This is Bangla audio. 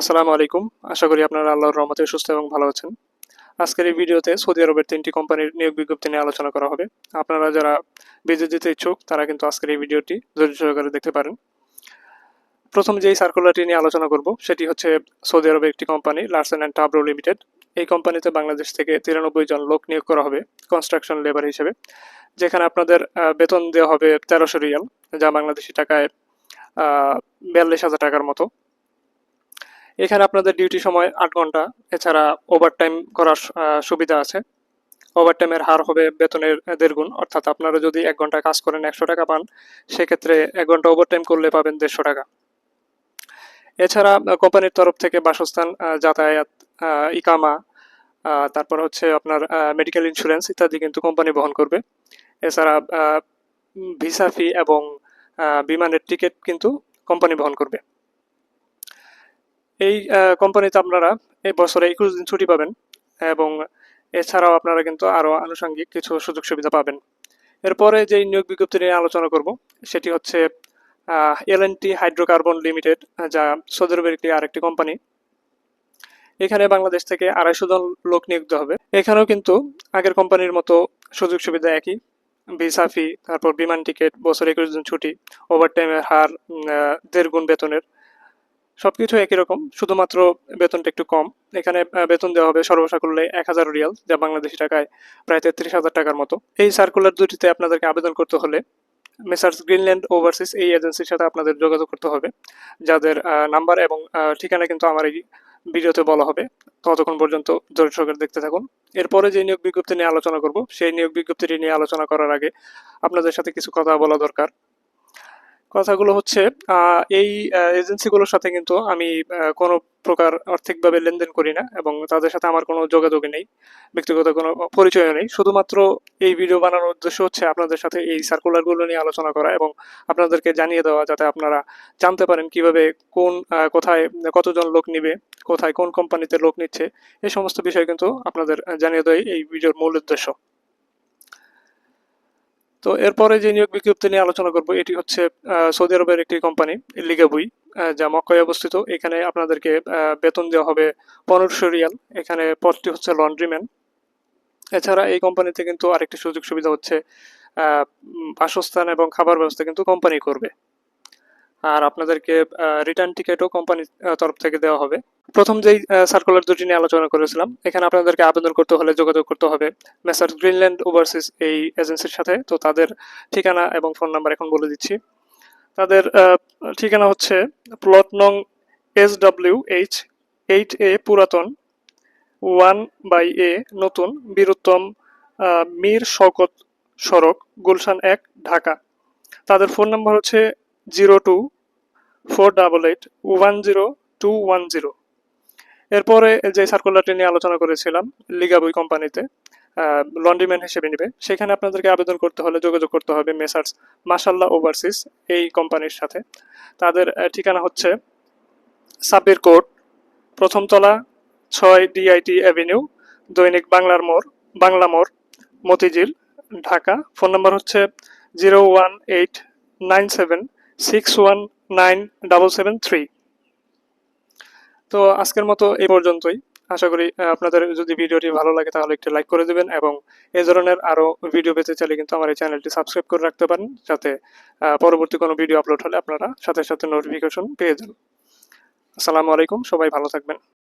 আসসালামু আলাইকুম। আশা করি আপনারা আল্লাহর রহমতে সুস্থ এবং ভালো আছেন। আজকের এই ভিডিওতে সৌদি আরবের তিনটি কোম্পানির নিয়োগ বিজ্ঞপ্তি নিয়ে আলোচনা করা হবে। আপনারা যারা বিদেশ দিতে ইচ্ছুক, তারা কিন্তু আজকের এই ভিডিওটি ধৈর্য সহকারে দেখতে পারেন। প্রথম যেই সার্কুলারটি নিয়ে আলোচনা করব, সেটি হচ্ছে সৌদি আরবের একটি company Larsen and Toubro limited এই কোম্পানিতে বাংলাদেশ থেকে তিরানব্বই জন লোক নিয়োগ করা হবে কনস্ট্রাকশন লেবার হিসেবে। যেখানে আপনাদের বেতন দেওয়া হবে তেরোশো রিয়াল, যা বাংলাদেশি টাকায় বিয়াল্লিশ হাজার টাকার মতো। এখানে আপনাদের ডিউটি সময় আট ঘণ্টা। এছাড়া ওভারটাইম করার সুবিধা আছে। ওভারটাইমের হার হবে বেতনের দেড় গুণ। অর্থাৎ আপনারা যদি এক ঘণ্টা কাজ করেন একশো টাকা পান, সেক্ষেত্রে এক ঘণ্টা ওভারটাইম করলে পাবেন দেড়শো টাকা। এছাড়া কোম্পানির তরফ থেকে বাসস্থান যাতায়াত ইকামা তারপর হচ্ছে আপনার মেডিকেল ইন্স্যুরেন্স ইত্যাদি কিন্তু কোম্পানি বহন করবে। এছাড়া ভিসা ফি এবং বিমানের টিকিট কিন্তু কোম্পানি বহন করবে। এই কোম্পানিতে আপনারা এই বছরে একুশ দিন ছুটি পাবেন এবং এছাড়াও আপনারা কিন্তু আরও আনুষঙ্গিক কিছু সুযোগ সুবিধা পাবেন। এরপরে যেই নিয়োগ বিজ্ঞপ্তি নিয়ে আলোচনা করব, সেটি হচ্ছে L N T hydrocarbon limited যা সৌদি আরবের একটি, আরেকটি কোম্পানি এখানে বাংলাদেশ থেকে আড়াইশো জন লোক নিয়োগ হবে। এখানেও কিন্তু আগের কোম্পানির মতো সুযোগ সুবিধা একই। ভিসা ফি তারপর বিমান টিকিট বছরে একুশ দিন ছুটি ওভারটাইমের হার দেড় গুণ বেতনের। সবকিছু একই রকম, শুধুমাত্র বেতনটা একটু কম। এখানে বেতন দেওয়া হবে সর্বসাকুল্যে এক হাজার রিয়াল, যা বাংলাদেশি টাকায় প্রায় তেত্রিশ হাজার টাকার মতো। এই সার্কুলার দুটিতে আপনাদেরকে আবেদন করতে হলে মেসার্স গ্রিনল্যান্ড ওভারসিজ এই এজেন্সির সাথে আপনাদের যোগাযোগ করতে হবে, যাদের নাম্বার এবং ঠিকানা কিন্তু আমার এই ভিডিওতে বলা হবে। ততক্ষণ পর্যন্ত সহকারে দেখতে থাকুন। এরপরে যে নিয়োগ বিজ্ঞপ্তি নিয়ে আলোচনা করব, সেই নিয়োগ বিজ্ঞপ্তিটি নিয়ে আলোচনা করার আগে আপনাদের সাথে কিছু কথা বলা দরকার। কথাগুলো হচ্ছে এই এজেন্সিগুলোর সাথে কিন্তু আমি কোনো প্রকার আর্থিকভাবে লেনদেন করি না এবং তাদের সাথে আমার কোনো যোগাযোগ নেই, ব্যক্তিগত কোনো পরিচয় নেই। শুধুমাত্র এই ভিডিও বানানোর উদ্দেশ্য হচ্ছে আপনাদের সাথে এই সার্কুলারগুলো নিয়ে আলোচনা করা এবং আপনাদেরকে জানিয়ে দেওয়া যাতে আপনারা জানতে পারেন কীভাবে কোন কোথায় কতজন লোক নিবে, কোথায় কোন কোম্পানিতে লোক নিচ্ছে এই সমস্ত বিষয় কিন্তু আপনাদের জানিয়ে দেওয়াই এই ভিডিওর মূল উদ্দেশ্য। তো এরপরে যে নিয়োগ বিজ্ঞপ্তি নিয়ে আলোচনা করব, এটি হচ্ছে সৌদি আরবের একটি কোম্পানি লিগাবুই যা মক্কায় অবস্থিত। এখানে আপনাদেরকে বেতন দেওয়া হবে পনেরোশো রিয়াল। এখানে পদটি হচ্ছে লন্ড্রিম্যান। এছাড়া এই কোম্পানিতে কিন্তু আরেকটি সুযোগ সুবিধা হচ্ছে বাসস্থান এবং খাবার ব্যবস্থা কিন্তু কোম্পানি করবে। আর আপনাদেরকে রিটার্ন টিকিটও কোম্পানি তরফ থেকে দেওয়া হবে। প্রথম যেই সার্কুলার দুটি নিয়ে আলোচনা করেছিলাম, এখানে আপনাদেরকে আবেদন করতে হলে যোগাযোগ করতে হবে। মেসার গ্রিনল্যান্ড ওভারসিজ এই এজেন্সির সাথে, তো তাদের ঠিকানা এবং ফোন নাম্বার এখন বলে দিচ্ছি। তাদের ঠিকানা হচ্ছে প্লট নং S W H eight A পুরাতন ওয়ান বাই এ নতুন, বীরুত্তম মীর শওকত সড়ক, গুলশান এক, ঢাকা। তাদের ফোন নাম্বার হচ্ছে zero two four double eight one zero two one zero. এরপরে যে সার্কুলারটি নিয়ে আলোচনা করেছিলাম লিগাবই কোম্পানিতে লন্ড্রিম্যান হিসেবে নেবে, সেখানে আপনাদেরকে আবেদন করতে হলে যোগাযোগ করতে হবে মেসার্স মাসাল্লাহ ওভারসিস এই কোম্পানির সাথে। তাদের ঠিকানা হচ্ছে সাব্বির কোর্ট প্রথমতলা ছয় ডিআইটি অ্যাভিনিউ দৈনিক বাংলার মোড়, বাংলা মোড়, মতিঝিল, ঢাকা। ফোন নম্বর হচ্ছে zero one eight nine seven six one তো আজকের মতো এই পর্যন্তই। আশা করি আপনাদের যদি ভিডিওটি ভালো লাগে, তাহলে একটি লাইক করে দেবেন এবং এই ধরনের আরও ভিডিও পেতে চাইলে কিন্তু আমার এই চ্যানেলটি সাবস্ক্রাইব করে রাখতে পারেন, যাতে পরবর্তী কোনো ভিডিও আপলোড হলে আপনারা সাথে সাথে নোটিফিকেশন পেয়ে যান। আসসালামু আলাইকুম, সবাই ভালো থাকবেন।